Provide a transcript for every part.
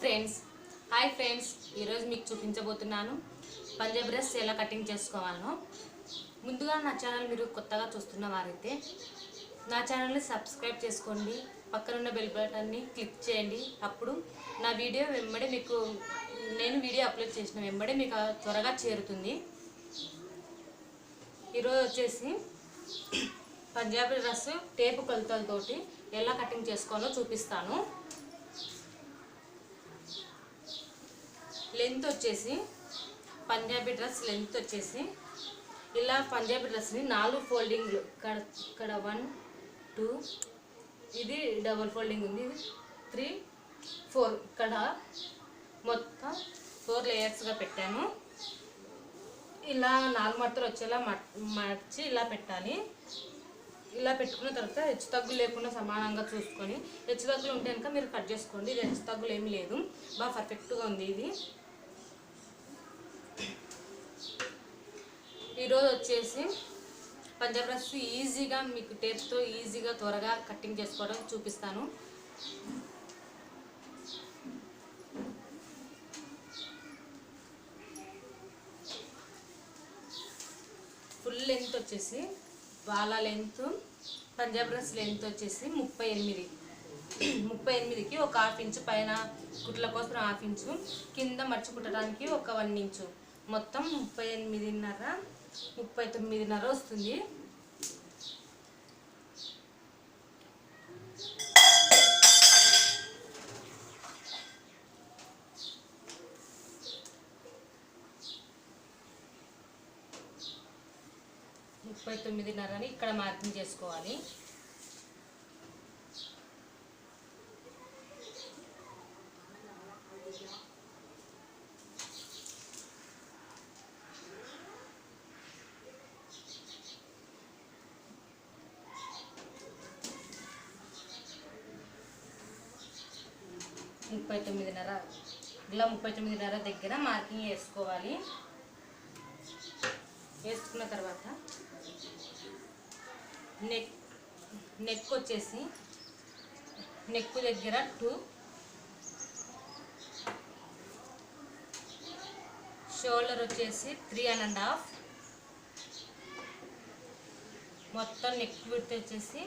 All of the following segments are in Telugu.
ఫ్రెండ్స్. Hi friends. ఈరోజు మీకు చూపించబోతున్నాను పంజాబ్ డ్రెస్ ఎలా కటింగ్ చేసుకోవాలనో. ముందుగా నా ఛానల్ మీరు కొత్తగా చూస్తున్న వారైతే నా ఛానల్ని సబ్స్క్రైబ్ చేసుకోండి. పక్కనున్న బెల్ బటన్ని క్లిక్ చేయండి. అప్పుడు నా వీడియో వెంబడే మీకు నేను వీడియో అప్లోడ్ చేసిన వెంబడే మీకు త్వరగా చేరుతుంది. ఈరోజు వచ్చేసి పంజాబీ డ్రెస్ టేపు కొలతలతోటి ఎలా కటింగ్ చేసుకోవాలో చూపిస్తాను. లెంత్ వచ్చేసి పంజాబీ డ్రెస్ లెంత్ వచ్చేసి ఇలా పంజాబీ డ్రెస్ని నాలుగు ఫోల్డింగ్లు. ఇక్కడ ఇక్కడ వన్ టూ ఇది డబల్ ఫోల్డింగ్ ఉంది ఇది త్రీ ఫోర్. ఇక్కడ మొత్తం ఫోర్ లేయర్స్గా పెట్టాను. ఇలా నాలుగు మడతలు వచ్చేలా మ మర్చి ఇలా పెట్టాలి. ఇలా పెట్టుకున్న తర్వాత హెచ్చు తగ్గులు లేకుండా సమానంగా చూసుకొని హెచ్చు తగ్గులు ఉంటే కనుక మీరు కట్ చేసుకోండి. ఇది హెచ్చు తగ్గులు ఏమి లేదు. బాగా పర్ఫెక్ట్గా ఉంది ఇది. ఈరోజు వచ్చేసి పంజాబ్ డ్రెస్ ఈజీగా మీకు టేప్తో ఈజీగా త్వరగా కటింగ్ చేసుకోవడం చూపిస్తాను. ఫుల్ లెంత్ వచ్చేసి వాళ్ళ లెంత్ పంజాబ్ డ్రెస్ లెంత్ వచ్చేసి ముప్పై ఎనిమిది. ముప్పై ఎనిమిదికి ఒక హాఫ్ ఇంచు పైన కుట్ల కోసం హాఫ్ ఇంచు కింద మర్చి కుట్టడానికి ఒక వన్ ఇంచు. మొత్తం ముప్పై ఎనిమిదిన్నర ముప్పై తొమ్మిదిన్నర వస్తుంది. ముప్పై తొమ్మిదిన్నరని ఇక్కడ మార్కింగ్ చేసుకోవాలి. ముప్పై తొమ్మిదిన్నర ఇలా ముప్పై తొమ్మిదిన్నర దగ్గర మార్కింగ్ వేసుకోవాలి వేసుకున్న తర్వాత నెక్ నెక్ వచ్చేసి నెక్ దగ్గర టూ షోల్డర్ వచ్చేసి త్రీ అండ్ అండ్ హాఫ్ మొత్తం నెక్ విడ్త్ వచ్చేసి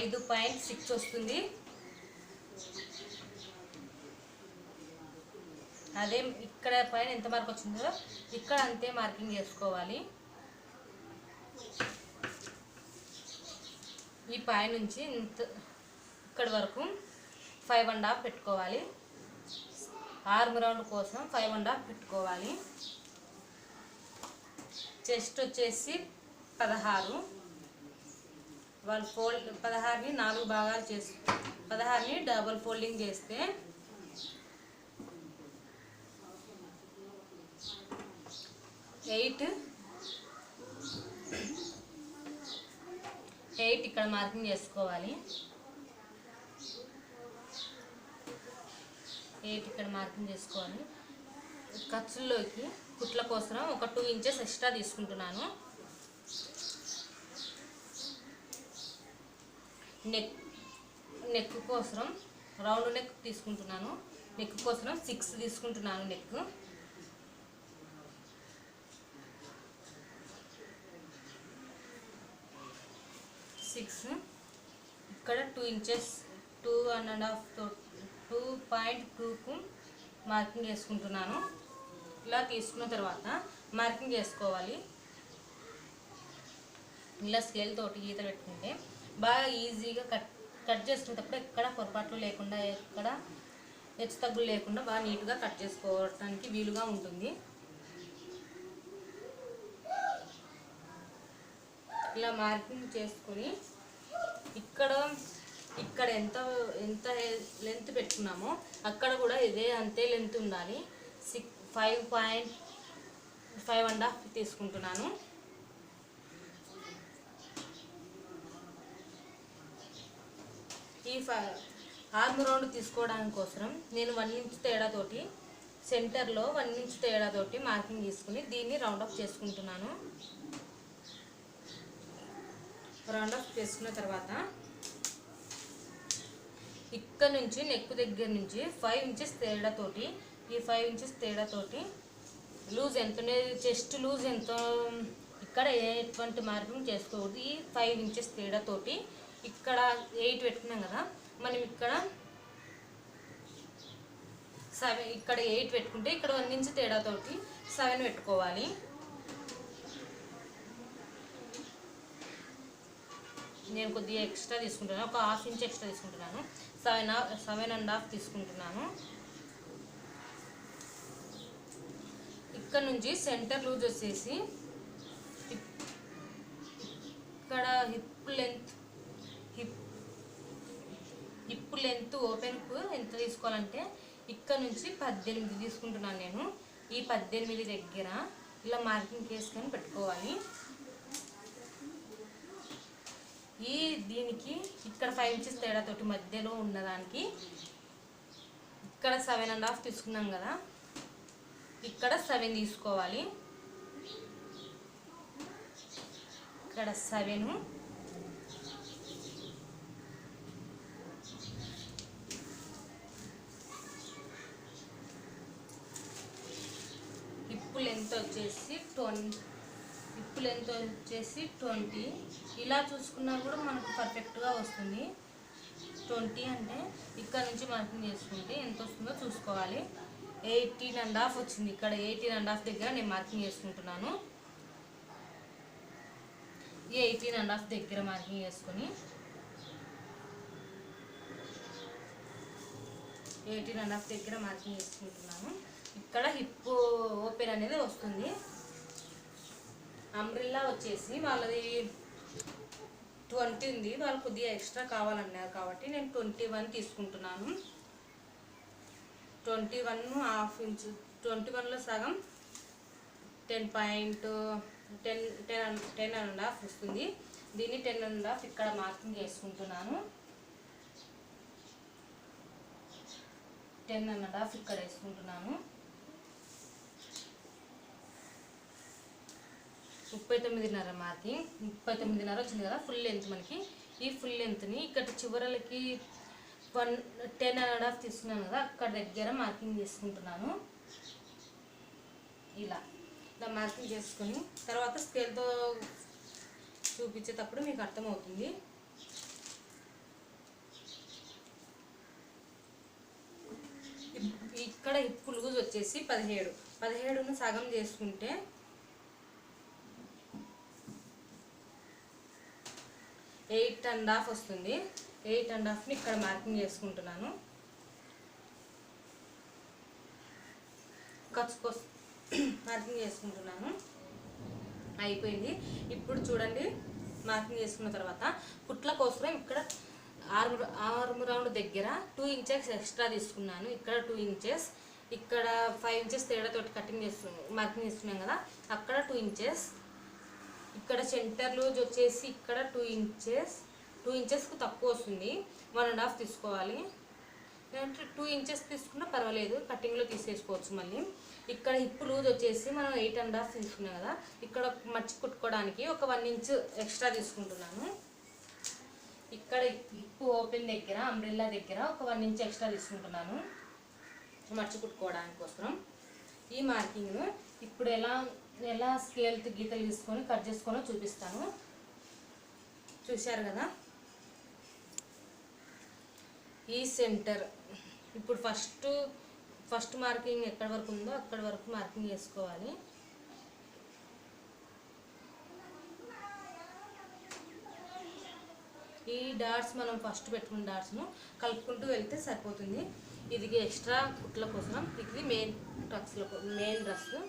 ఐదు పాయింట్ సిక్స్ వస్తుంది. అదే ఇక్కడ పైన ఎంత మార్క్ వచ్చిందో ఇక్కడ అంతే మార్కింగ్ చేసుకోవాలి. ఈ పై నుంచి ఇంత ఇక్కడి వరకు ఫైవ్ అండ్ హాఫ్ పెట్టుకోవాలి. ఆర్మ్ రౌండ్ కోసం ఫైవ్ అండ్ హాఫ్ పెట్టుకోవాలి. చెస్ట్ వచ్చేసి పదహారు. వాళ్ళు ఫోల్డ్ పదహారుని నాలుగు భాగాలు చేసి పదహారుని డబుల్ ఫోల్డింగ్ చేస్తే ఎయిట్ ఎయిట్ ఇక్కడ మార్కింగ్ చేసుకోవాలి. ఎయిట్ ఇక్కడ మార్కింగ్ చేసుకోవాలి. ఖర్చుల్లోకి కుట్ల కోసం ఒక టూ ఇంచెస్ ఎక్స్ట్రా తీసుకుంటున్నాను. నెక్ నెక్ కోసం రౌండ్ నెక్ తీసుకుంటున్నాను. నెక్ కోసం సిక్స్ తీసుకుంటున్నాను నెక్ సిక్స్ ఇక్కడ two inches two and and half two point టూకు marking వేసుకుంటున్నాను. ఇలా తీసుకున్న తర్వాత మార్కింగ్ చేసుకోవాలి ఇలా స్కేల్ తోటి గీత పెట్టుకుంటే బాగా ఈజీగా కట్ కట్ చేసుకునేటప్పుడు ఎక్కడ పొరపాట్లు లేకుండా ఎక్కడ హెచ్చు తగ్గులు లేకుండా బాగా నీట్గా కట్ చేసుకోవడానికి వీలుగా ఉంటుంది. ఇలా మార్కింగ్ చేసుకొని ఇక్కడ ఇక్కడ ఎంత ఎంత లెంత్ పెట్టుకున్నామో అక్కడ కూడా ఇదే అంతే లెంత్ ఉండాలి. Six five point five and half తీసుకుంటున్నాను. ఈ ఫైవ్ ఆర్మ్ రౌండ్ తీసుకోవడానికి కోసం నేను వన్ ఇంచ్ తేడాతోటి సెంటర్లో వన్ ఇంచ్ తేడాతోటి మార్కింగ్ తీసుకుని దీన్ని రౌండ్ అప్ చేసుకుంటున్నాను. రౌండ్ ఆఫ్ చేసుకున్న తర్వాత ఇక్కడ నుంచి నెక్ దగ్గర నుంచి ఫైవ్ ఇంచెస్ తేడాతోటి ఈ ఫైవ్ ఇంచెస్ తేడాతోటి లూజ్ ఎంత ఉండేది చెస్ట్ లూజ్ ఎంతో? ఇక్కడ ఎటువంటి మార్పులు చేసుకోకూడదు. ఈ ఫైవ్ ఇంచెస్ తేడాతోటి ఇక్కడ ఎయిట్ పెట్టుకున్నాం కదా మనం ఇక్కడ సెవెన్ ఇక్కడ ఎయిట్ పెట్టుకుంటే ఇక్కడ వన్ ఇంచ్ తేడాతోటి సెవెన్ పెట్టుకోవాలి. నేను కొద్దిగా ఎక్స్ట్రా తీసుకుంటున్నాను. ఒక హాఫ్ ఇంచ్ ఎక్స్ట్రా తీసుకుంటున్నాను. సెవెన్ సెవెన్ అండ్ హాఫ్ తీసుకుంటున్నాను. ఇక్కడ నుంచి సెంటర్ లూజ్ వచ్చేసి ఇక్కడ hip length hip hip length open ఎంత తీసుకోవాలంటే ఇక్కడ నుంచి పద్దెనిమిది తీసుకుంటున్నాను నేను. ఈ పద్దెనిమిది దగ్గర ఇలా మార్కింగ్ చేసుకొని పెట్టుకోవాలి. ఈ దీనికి ఇక్కడ ఫైవ్ ఇంచెస్ తేడాతోటి మధ్యలో ఉన్నదానికి ఇక్కడ సెవెన్ అండ్ హాఫ్ తీసుకున్నాం కదా. ఇక్కడ సెవెన్ తీసుకోవాలి. ఇక్కడ సెవెన్ ఇప్పుడు లెంత్ వచ్చేసి ట్వంటీ హిప్ లెంత్ వచ్చేసి ట్వంటీ. ఇలా చూసుకున్నా కూడా మనకు పర్ఫెక్ట్గా వస్తుంది. ట్వంటీ అంటే ఇక్కడ నుంచి మార్కింగ్ చేసుకుంటే ఎంత వస్తుందో చూసుకోవాలి. ఎయిటీన్ అండ్ హాఫ్ వచ్చింది. ఇక్కడ ఎయిటీన్ అండ్ హాఫ్ దగ్గర నేను మార్కింగ్ చేసుకుంటున్నాను. ఎయిటీన్ అండ్ హాఫ్ దగ్గర మార్కింగ్ చేసుకొని ఎయిటీన్ అండ్ హాఫ్ దగ్గర మార్కింగ్ చేసుకుంటున్నాను. ఇక్కడ హిప్ ఓపెన్ అనేది వస్తుంది. అంబ్రిల్లా వచ్చేసి వాళ్ళది ట్వంటీ ఉంది. వాళ్ళు కొద్దిగా ఎక్స్ట్రా కావాలన్నారు కాబట్టి నేను ట్వంటీ వన్ తీసుకుంటున్నాను. Twenty one half inch twenty వన్లో సగం ten point ten ten ten and half వస్తుంది. దీన్ని టెన్ అండ్ హాఫ్ ఇక్కడ మార్కింగ్ చేసుకుంటున్నాను. టెన్ అండ్ హాఫ్ ఇక్కడ వేసుకుంటున్నాను. ముప్పై తొమ్మిదిన్నర మాది. ముప్పై తొమ్మిదిన్నర వచ్చింది కదా ఫుల్ లెంత్ మనకి. ఈ ఫుల్ లెంత్ని ఇక్కడ చివరలకి వన్ టెన్ అండ్ హాఫ్ తీసుకున్నాను కదా అక్కడ దగ్గర మార్కింగ్ చేసుకుంటున్నాను. ఇలా ఇలా మార్కింగ్ చేసుకొని తర్వాత స్కేల్తో చూపించేటప్పుడు మీకు అర్థమవుతుంది. ఇక్కడ హిప్ లూజ్ వచ్చేసి పదిహేడు. పదిహేడును సగం చేసుకుంటే ఎయిట్ అండ్ హాఫ్ వస్తుంది. ఎయిట్ అండ్ హాఫ్ని ఇక్కడ మార్కింగ్ చేసుకుంటున్నాను. ఖర్చు కోసం మార్కింగ్ చేసుకుంటున్నాను. అయిపోయింది. ఇప్పుడు చూడండి మార్కింగ్ చేసుకున్న తర్వాత పుట్ల కోసం ఇక్కడ ఆర్మ్ ఆర్మ్ రౌండ్ దగ్గర టూ ఇంచెస్ ఎక్స్ట్రా తీసుకున్నాను. ఇక్కడ టూ ఇంచెస్ ఇక్కడ ఫైవ్ ఇంచెస్ తేడాతోటి కటింగ్ చేస్తు మార్కింగ్ చేస్తున్నాం కదా అక్కడ టూ ఇంచెస్ ఇక్కడ సెంటర్ లూజ్ వచ్చేసి ఇక్కడ టూ ఇంచెస్ టూ ఇంచెస్కి తక్కువ వస్తుంది. వన్ అండ్ హాఫ్ తీసుకోవాలి. లేదంటే టూ ఇంచెస్ తీసుకున్నా పర్వాలేదు. కటింగ్లో తీసేసుకోవచ్చు మళ్ళీ. ఇక్కడ హిప్ లూజ్ వచ్చేసి మనం ఎయిట్ అండ్ హాఫ్ తీసుకున్నాం కదా. ఇక్కడ మర్చి కుట్టుకోవడానికి ఒక వన్ ఇంచ్ ఎక్స్ట్రా తీసుకుంటున్నాను. ఇక్కడ హిప్ ఓపెన్ దగ్గర అంబ్రెల్లా దగ్గర ఒక వన్ ఇంచ్ ఎక్స్ట్రా తీసుకుంటున్నాను. మర్చి కుట్టుకోవడానికి కోసం ఈ మార్కింగ్ను ఇప్పుడు ఎలా ఎలా స్కేల్తో గీతలు తీసుకొని కట్ చేసుకొని చూపిస్తాను. చూశారు కదా? ఈ సెంటర్ ఇప్పుడు ఫస్ట్ ఫస్ట్ మార్కింగ్ ఎక్కడి వరకు ఉందో అక్కడి వరకు మార్కింగ్ చేసుకోవాలి. ఈ డాట్స్ మనం ఫస్ట్ పెట్టుకున్న డాట్స్ను కలుపుకుంటూ వెళ్తే సరిపోతుంది. ఇది ఎక్స్ట్రా కుట్ల కోసం ఇది మెయిన్ టక్స్ల మెయిన్ డ్రస్సు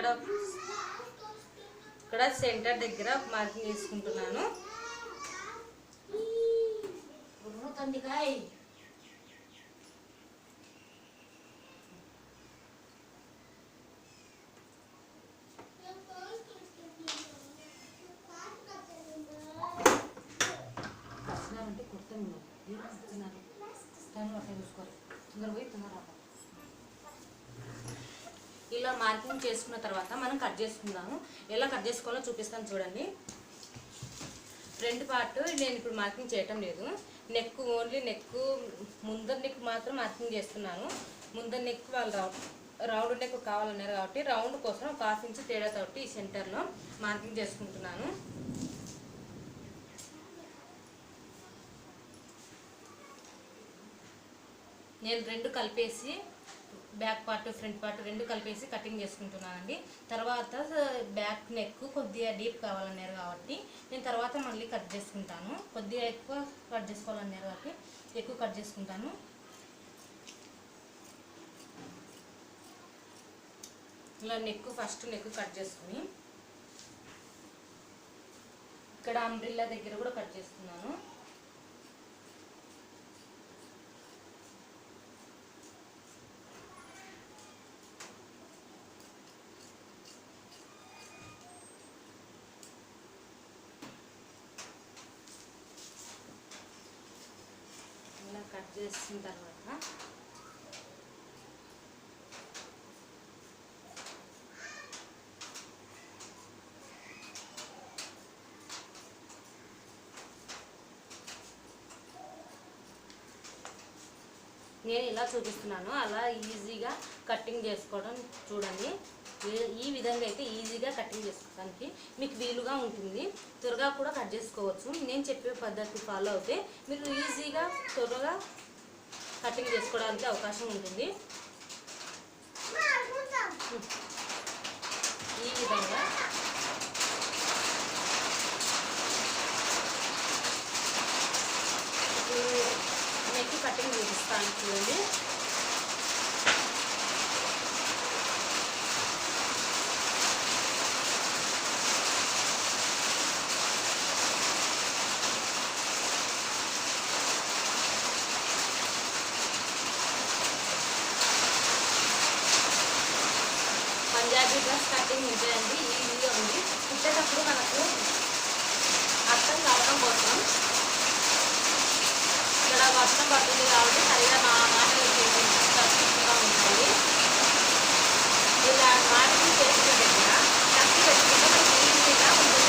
ఇక్కడ ఇక్కడ సెంటర్ దగ్గర మార్కింగ్ వేసుకుంటున్నాను అంటే తను అట్లా చూసుకోవాలి. తొందరగా పోయి తొందర ఇలా మార్కింగ్ చేసుకున్న తర్వాత మనం కట్ చేసుకుందాము. ఎలా కట్ చేసుకోవాలో చూపిస్తాను చూడండి. ఫ్రంట్ పార్ట్ నేను ఇప్పుడు మార్కింగ్ చేయటం లేదు. నెక్ ఓన్లీ నెక్ ముందర నెక్ మాత్రం మార్కింగ్ చేస్తున్నాను. ముందర నెక్ వాళ్ళు రౌండ్ రౌండ్ నెక్ కావాలన్నారు కాబట్టి రౌండ్ కోసం ఒక హాఫ్ ఇంచ్ తేడా తోటి ఈ సెంటర్లో మార్కింగ్ చేసుకుంటున్నాను. నేను రెండు కలిపేసి బ్యాక్ పార్ట్ ఫ్రంట్ పార్ట్ రెండు కలిపేసి కటింగ్ చేసుకుంటున్నానండి. తర్వాత బ్యాక్ నెక్ కొద్దిగా డీప్ కావాలన్నారు కాబట్టి నేను తర్వాత మళ్ళీ కట్ చేసుకుంటాను. కొద్దిగా ఎక్కువ కట్ చేసుకోవాలన్నారు కాబట్టి ఎక్కువ కట్ చేసుకుంటాను. ఇలా నెక్ ఫస్ట్ నెక్ కట్ చేసుకుని ఇక్కడ అంబ్రిల్లా దగ్గర కూడా కట్ చేస్తున్నాను ఇలా కట్ చేసిన తర్వాత నేను ఇలా చూపిస్తున్నాను. అలా ఈజీగా కటింగ్ చేసుకోవడం చూడండి. ఈ- ఈ విధంగా అయితే ఈజీగా కటింగ్ చేసుకోవడానికి మీకు వీలుగా ఉంటుంది. త్వరగా కూడా కట్ చేసుకోవచ్చు. నేను చెప్పే పద్ధతి ఫాలో అయితే మీరు ఈజీగా త్వరగా కటింగ్ చేసుకోవడానికి అవకాశం ఉంటుంది ఈ విధంగా ఇప్పుడు నెక్ కటింగ్ చూపిస్తాను చూడండి పంజాబీ డ్రెస్ కటింగ్ ఇదండి ఈ వీడియో ఉంది కుట్టేటప్పుడు మనకు అర్థం కావడం కోసం ఇక్కడ వర్షం పడుతుంది కాబట్టి సరిగా నా మాటలు కష్టంగా ఉంటాయి ఇలా మాటలు చేసిన దగ్గర కట్టి పెట్టుకుంటే మనకి ఈజీగా ఉంటుంది.